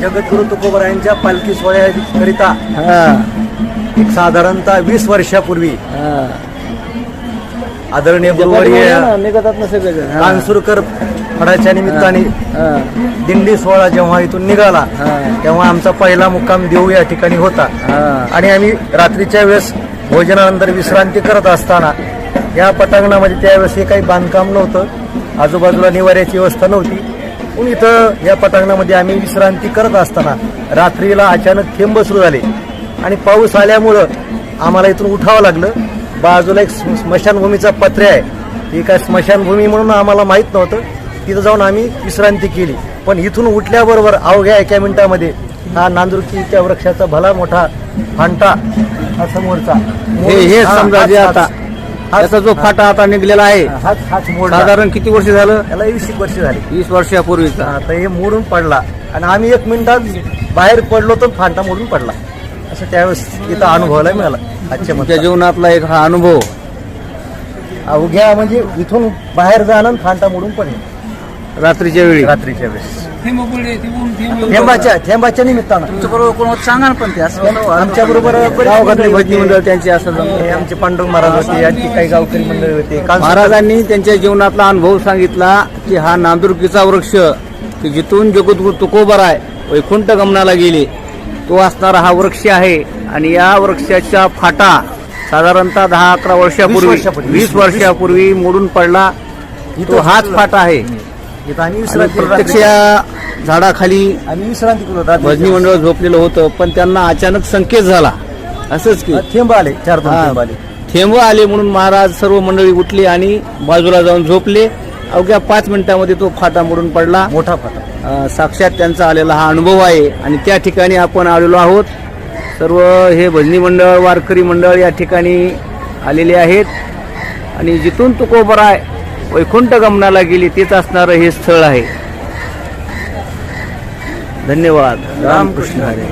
जगद्गुरु तुकोबरायांच्या पालखी सोहळ्याकरिता हा. एक साधारणतः वीस वर्षापूर्वी आदरणीय गुरुवर्य कानसूरकर फडाच्या निमित्ताने दिंडी सोहळा जेव्हा इथून निघाला. तेव्हा आमचा पहिला मुक्काम देऊ या ठिकाणी होता. आणि आम्ही रात्रीच्या वेळेस भोजनानंतर विश्रांती करत असताना या पटांगणामध्ये त्यावेळेस हे काही बांधकाम नव्हतं. आजूबाजूला निवाऱ्याची व्यवस्था नव्हती. म्हणून इथं या पटांगणामध्ये आम्ही विश्रांती करत असताना रात्रीला अचानक थेंब सुरू झाले. आणि पाऊस आल्यामुळं आम्हाला इथून उठावं लागलं. बाजूला एक स्म- स्मशानभूमीचा पत्रे आहे. ती काय स्मशानभूमी म्हणून आम्हाला माहीत नव्हतं. तिथं जाऊन आम्ही विश्रांती केली. पण इथून उठल्याबरोबर अवघ्या एका मिनिटामध्ये हा नांदुरकीच्या वृक्षाचा भला मोठा फांटा हा समोरचा हे समजा जे आता याचा जो फाटा आता निघलेला आहे हाच हाच मोडला. साधारण किती वर्ष झालं? याला वीस एक वर्ष झाली. वीस वर्षापूर्वीचा. आता हे मोडून पडला. आणि आम्ही एक मिनिटात बाहेर पडलो तर फांटा मोडून पडला. असं त्यावेळेस इथं अनुभवायला मिळाला. आजच्या तुमच्या जीवनातला एक हा अनुभव. अवघ्या म्हणजे इथून बाहेर जाणं आणि फांटा मोडून पडले रात्रीच्या वेळी. रात्रीच्या वेळेस थेंबाच्या थेंबाच्या निमित्तानं. बरोबर कोण सांगा पण ते आमच्या बरोबर गावघातली भजनी मंडळ त्यांची असं आमचे पांडुरंग महाराज होते आणखी काही गावकरी मंडळ होते. महाराजांनी त्यांच्या जीवनातला अनुभव सांगितला की हा नांदुरकीचा वृक्ष की जिथून जगद्गुरु तुकोबराय वैकुंठ गमनाला गेले तो असणारा हा वृक्ष आहे. आणि या वृक्षाचा फाटा साधारणतः दहा अकरा वर्षापूर्वी वर्षापूर्वी. वीस वर्षापूर्वी मोडून पडला. तो हाच फाटा आहे. आम्ही विश्रांती प्रत्यक्ष या झाडाखाली आम्ही विश्रांती करत होतो. भजनी मंडळ झोपलेलं होतं पण त्यांना अचानक संकेत झाला. असंच की. थेंब आले चार दोन. थेंब आले. थेंब आले म्हणून महाराज सर्व मंडळी उठली आणि बाजूला जाऊन झोपले. अवघ्या पाच मिनिटांमध्ये तो फाटा मोडून पडला. मोठा फाटा. साक्षात त्यांचा आलेला हा अनुभव आहे. आणि त्या ठिकाणी आपण आलेलो आहोत. सर्व हे भजनी मंडळ वारकरी मंडळ या ठिकाणी आलेले आहेत. आणि जिथून तुकोबराय वैकुंठ गमनाला गेली तेच असणारं हे स्थळ आहे. धन्यवाद. रामकृष्ण हरे.